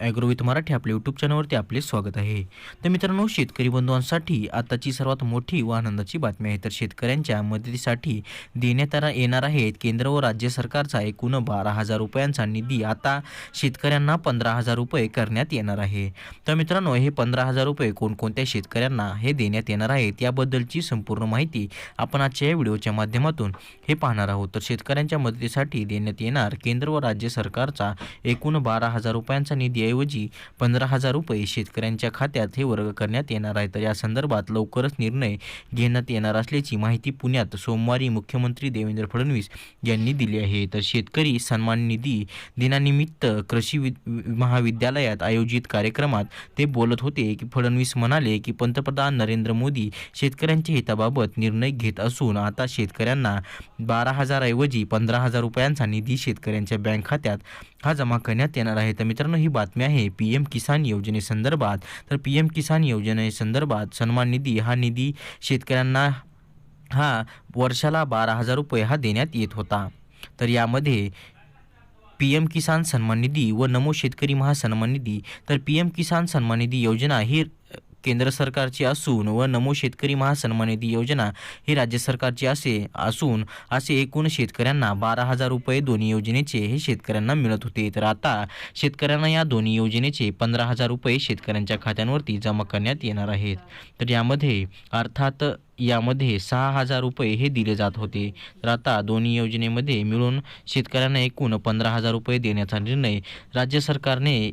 ॲग्रोविथ मराठी आपल्या यूट्यूब चॅनलवरती आपले स्वागत आहे. तर मित्रांनो शेतकरी बंधूंसाठी आताची सर्वात मोठी व आनंदाची बातमी आहे. तर शेतकऱ्यांच्या मदतीसाठी देण्यात येणार- येणार आहे केंद्र व राज्य सरकारचा एकूण बारा हजार रुपयांचा निधी. आता शेतकऱ्यांना पंधरा हजार रुपये करण्यात येणार आहे. तर मित्रांनो हे पंधरा हजार रुपये कोणकोणत्या शेतकऱ्यांना हे देण्यात येणार आहेत याबद्दलची संपूर्ण माहिती आपण आजच्या या व्हिडिओच्या माध्यमातून हे पाहणार आहोत. तर शेतकऱ्यांच्या मदतीसाठी देण्यात येणार केंद्र व राज्य सरकारचा एकूण बारा हजार रुपयांचा निधी रुपयांऐवजी पंधरा हजार रुपये शेतकऱ्यांच्या खात्यात हे वर्ग करण्यात येणार आहे. तर या संदर्भात लवकरच निर्णय घेण्यात येणार असल्याची माहिती पुण्यात सोमवारी मुख्यमंत्री देवेंद्र फडणवीस यांनी दिली आहे. तर शेतकरी सन्मान निधी दिनानिमित्त कृषी महाविद्यालयात आयोजित कार्यक्रमात ते बोलत होते की फडणवीस म्हणाले की पंतप्रधान नरेंद्र मोदी शेतकऱ्यांच्या हिताबाबत निर्णय घेत असून आता शेतकऱ्यांना बारा हजारऐवजी पंधरा हजार रुपयांचा निधी शेतकऱ्यांच्या बँक खात्यात हा जमा करण्यात येणार आहे. तर मित्रांनो ही बातमी आहे पी एम किसान योजनेसंदर्भात तर पी एम किसान योजनेसंदर्भात सन्मान निधी हा निधी शेतकऱ्यांना हा वर्षाला बारा हजार रुपये हा देण्यात येत होता. तर यामध्ये पी एम किसान सन्मान निधी व नमो शेतकरी महासन्मान निधी. तर पी एम किसान सन्मान निधी योजना ही केंद्र सरकारची असून व नमो शेतकरी महासन्मान निधी योजना ही राज्य सरकारची असे असून असे एकूण शेतकऱ्यांना बारा हजार रुपये दोन्ही योजनेचे हे शेतकऱ्यांना मिळत होते. तर आता शेतकऱ्यांना या दोन्ही योजनेचे पंधरा हजार रुपये शेतकऱ्यांच्या खात्यांवरती जमा करण्यात येणार आहेत. तर यामध्ये अर्थात यामध्ये सहा हजार रुपये हे दिले जात होते. तर आता दोन्ही योजनेमध्ये मिळून शेतकऱ्यांना एकूण पंधरा हजार रुपये देण्याचा निर्णय राज्य सरकारने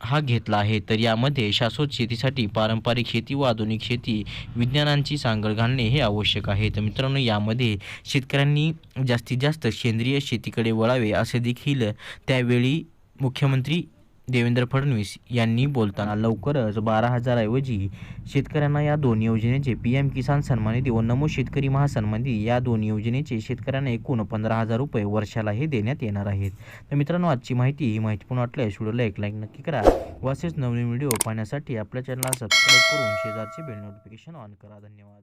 हा घेतला आहे. तर यामध्ये शाश्वत शेतीसाठी पारंपरिक शेती व आधुनिक शेती विज्ञानांची सांगड घालणे हे आवश्यक आहे. तर मित्रांनो यामध्ये शेतकऱ्यांनी जास्तीत जास्त सेंद्रिय शेतीकडे वळावे असे देखील त्यावेळी मुख्यमंत्री देवेंद्र फडणवीस यांनी बोलताना लवकरच बारा हजारऐवजी शेतकऱ्यांना या दोन योजनेचे पी एम किसान सन्मान निधी व नमो शेतकरी महासन्मान निधी या दोन योजनेचे शेतकऱ्यांना एकूण पंधरा हजार रुपये वर्षाला हे देण्यात येणार आहेत. तर मित्रांनो आजची माहिती ही माहिती पण वाटल्यास व्हिडिओला एक लाईक नक्की करा व असेच नवीन व्हिडिओ पाहण्यासाठी आपल्या चॅनलला सबस्क्राईब करून शेजारचे बेल नोटिफिकेशन ऑन करा. धन्यवाद.